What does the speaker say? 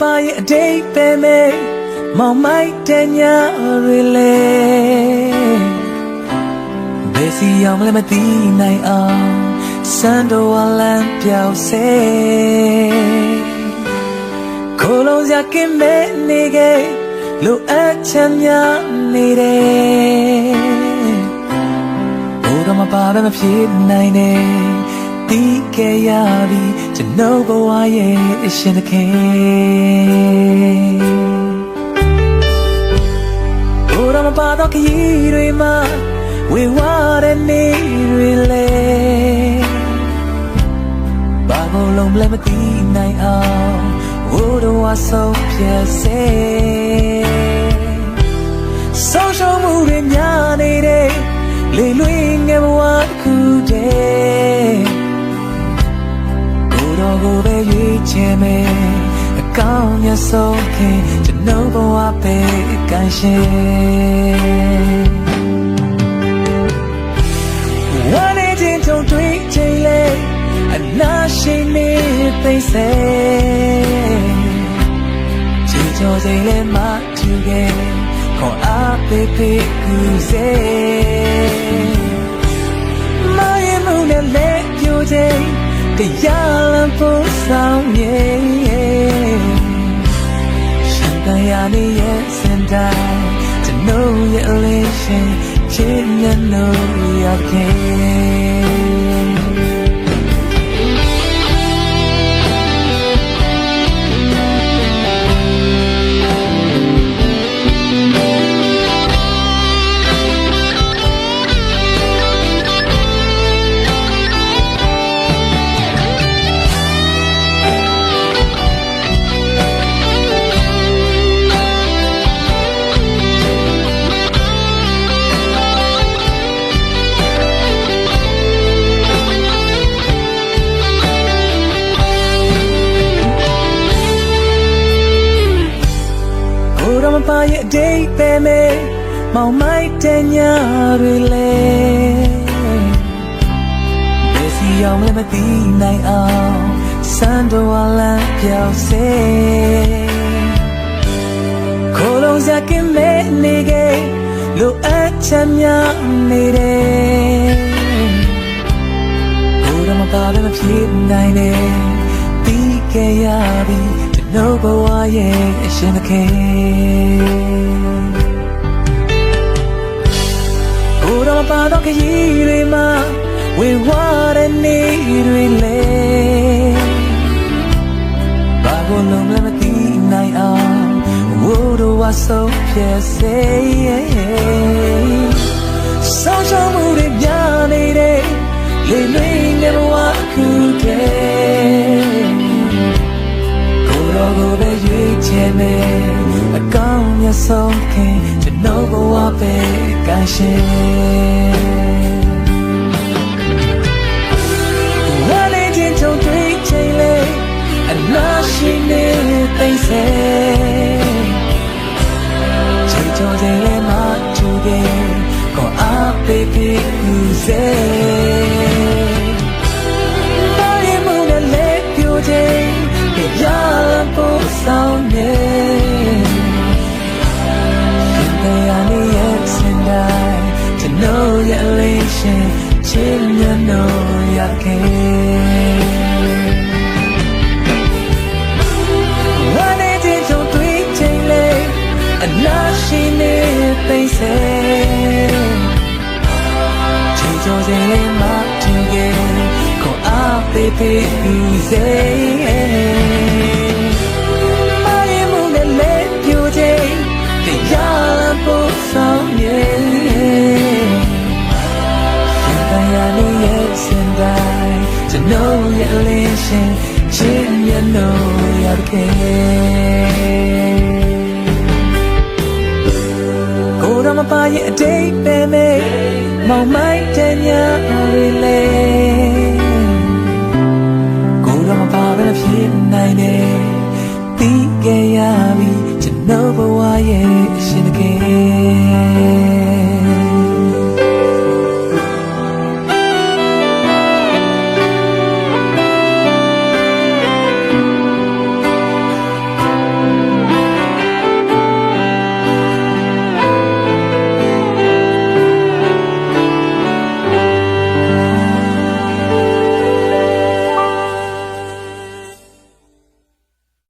ပါရဲ့အတိတ်ပဲမဲ့မောင်မိုက်တဲ့ညတွေလေဘယ်စီအောင်လဲမသိနိုင်အောင်စံတော်ဝလန်းပြောင်းစေကိုလုံးစရာကင်းမဲ့နေခဲ့လိုအပ်ချမ်းများနေတယ်ဘိုးတော်မပါဘဲမဖြစ်နိုင်နဲ့တီးခဲ့ရပြီ ကျွန်တော်ဘဝရဲ့အရှင်သခင်ဘိုးတော်မပါတော့ခရီးတွေမှာဝေဝါတဲ့နေတွေလေဘာလို့လုံးလဲမသိနိုင်အောင်ဘိုးတော်ဝါဆုံးပြစေဆုံးရှုံးမှုတွေများနေတဲ့ မြတ်ဆုံးခင်ကျွန်တော်ဘဝပဲကန်ရှင်ဝမ်းနေခြင်းကြုံတွေ့ချိန်လေအနာရှိနေသိစေချီချောစိတ်လေးမှတူခဲ့ခေါ်အားပေးပေးကူစေမရဲ့မှုနဲ့လက်ပြိုခြင်းတရားလမ်းဖို့ဆောင်ရဲ့ နေရဲ့စင်တိုင်းကျွန်တော်ရဲ့အလေးရှင်ချစ်မြတ်လို့ရခဲ့ ပါရဲ့အတိတ်ပဲမဲ့မောင်မိုက်တဲ့ညတွေလေဘယ်စီအောင်လဲမသိနိုင်အောင်စံတော်ဝါလန်းပြောင်းစေခိုးလုံးစကင်းမဲ့နေခဲ့လိုအပ်ချမ်းများနေတယ်ဘိုးတော်မပါဘဲမဖြစ်နိုင်နဲ့တီးခဲ့ရပြီ ကျွန်တော်ဘဝရဲ့အရှင်သခင်ဘိုးတော်ပါတော့ခရီးတွေမှာဝေဝါတဲ့နေတွေလေဘာလို့လုံးလဲမသိနိုင်အောင်ဝိုးတော်ဝါဆုံးဖြစ်စေဆောင်းရှောင်းမှုတွေများနေတဲ့လေလွင်ငယ်ဘဝခုတည်း ရွေးချယ်မယ်အကောင်းမြတ်ဆုံးခင်ကျွန်တော်ဘဝပဲကန်ရှင် ရှင်ချင်းညနိုရခဲ့ဝမ်းနေခြင်းကြုံတွေ့ခြင်းလေအနာရှိနေသိစေချီချိုစင်လေးမတူခဲ့ကိုအားပေးပေးဦးစေ ပါရဲ့အတိတ်ပဲမေမောင်မိုက်တဲ့ညအရင်းလေကိုယ်တော့မပါဘဲဖြစ်နိုင်တယ်ပြီးခဲ့ရပြီကျွန်တော်ဘဝရဲ့အရှင်တကယ်